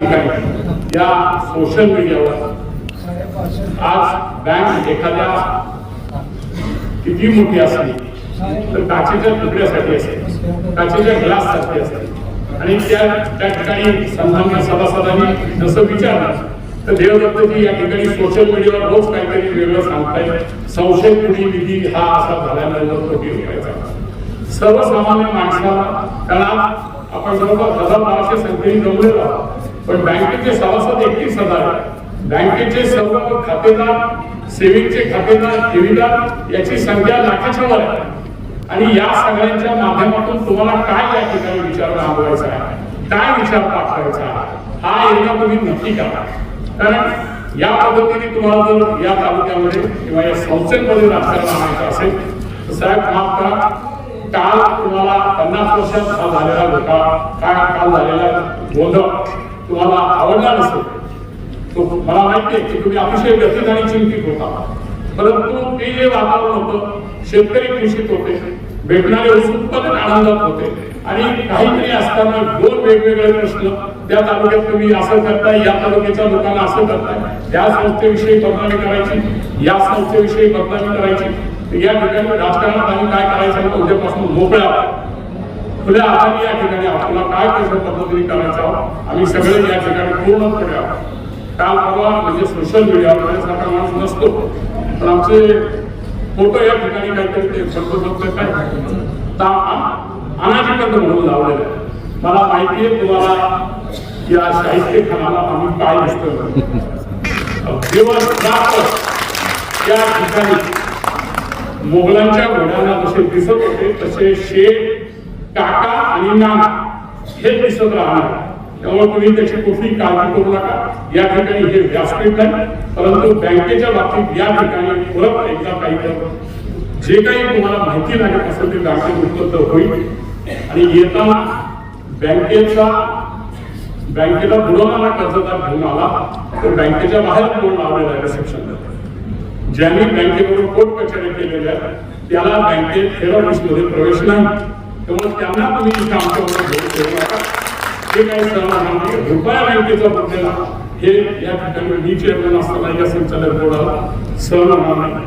या सोशल मीडियावर आज बँक एखाद्या किती मोठी असली तर काचेच्या तुकड्यासाठी असते काचेच्या ग्लाससाठी असते आणि त्या त्या ठिकाणी संघांना सभासदांनी जसं विचारलं तर देवदत्तजी या ठिकाणी सोशल मीडियावर रोज काहीतरी वेगळं सांगताय संशय कुणी निधी हा असा झाल्यानंतर कोटी रुपयाचा सर्वसामान्य माणसाला त्याला आपण जवळपास हजार बाराशे संख्येने जमलेलो आहोत. पण बँकेचे सभासद एकतीस हजार. बँकेचे सर्व खातेदार सेविंगचे खातेदार ठेवीदार याची संख्या लाखाच्या वर आहे. आणि या सगळ्यांच्या माध्यमातून तुम्हाला काय या ठिकाणी विचार राबवायचा आहे? काय विचार पाठवायचा आहे? हा एकदा तुम्ही नक्की करा. कारण या पद्धतीने तुम्हाला जर या तालुक्यामध्ये किंवा या संस्थेमध्ये राजकारण आणायचं असेल तर साहेब माफ करा. काल तुम्हाला पन्नास वर्षात हा झालेला धोका काय काल झालेला गोंधळ. तुम्हाला आवडला नसेल. तो मला माहिती आहे की तुम्ही अतिशय व्यथित आणि चिंतित होता. परंतु ते जे वातावरण होतं शेतकरी कृषीत होते भेटणारे उत्पादन आनंदात होते. आणि काहीतरी असताना दोन वेगवेगळे प्रश्न त्या तालुक्यात तुम्ही असं करताय या तालुक्याच्या लोकांना असं करताय. या संस्थेविषयी बदनामी करायची या संस्थेविषयी बदनामी करायची. या ठिकाणी राजकारणात आम्ही काय करायचं उद्यापासून मोकळ्या आहोत. खुल्या हाताने या ठिकाणी आपल्याला काय कशा पद्धतीने करायचं आहोत? आम्ही सगळे या ठिकाणी पूर्णपणे आहोत. काल परवा म्हणजे सोशल मीडियावर माझ्यासारखा माणूस नसतो. पण आमचे फोटो या ठिकाणी काहीतरी ते फक्त काय? अनाधिकृत म्हणून लावलेलं आहे. मला माहिती आहे तुम्हाला या साहित्य खानाला आम्ही काय दिसतो दिवस रात्र त्या ठिकाणी मोगलांच्या घोड्यांना जसे दिसत होते तसे शेख काका आणि नाना हे दिसत राहणार. त्यामुळे तुम्ही त्याची कुठली काळजी करू नका. या ठिकाणी हे व्यासपीठ नाही परंतु बँकेच्या बाबतीत या ठिकाणी परत एकदा काही जे काही तुम्हाला माहिती लागत असेल ते बँकेत उपलब्ध होईल. आणि येताना बँकेचा बँकेला बुडवणारा कर्जदार घेऊन आला तर बँकेच्या बाहेर कोण लावलेला आहे रिसेप्शन ज्यांनी बँकेकडून कोर्ट कचेरी केलेल्या आहेत त्याला बँकेत हेड प्रवेश नाही. त्यामुळे त्यांना तुम्ही इथं आमच्याबरोबर घेऊन ठेवू नका. हे काही सहभाग नाही रुपया बँकेचा बदलेला हे या ठिकाणी मी चेअरमॅन असताना या संचालक बोर्डाला सहन होणार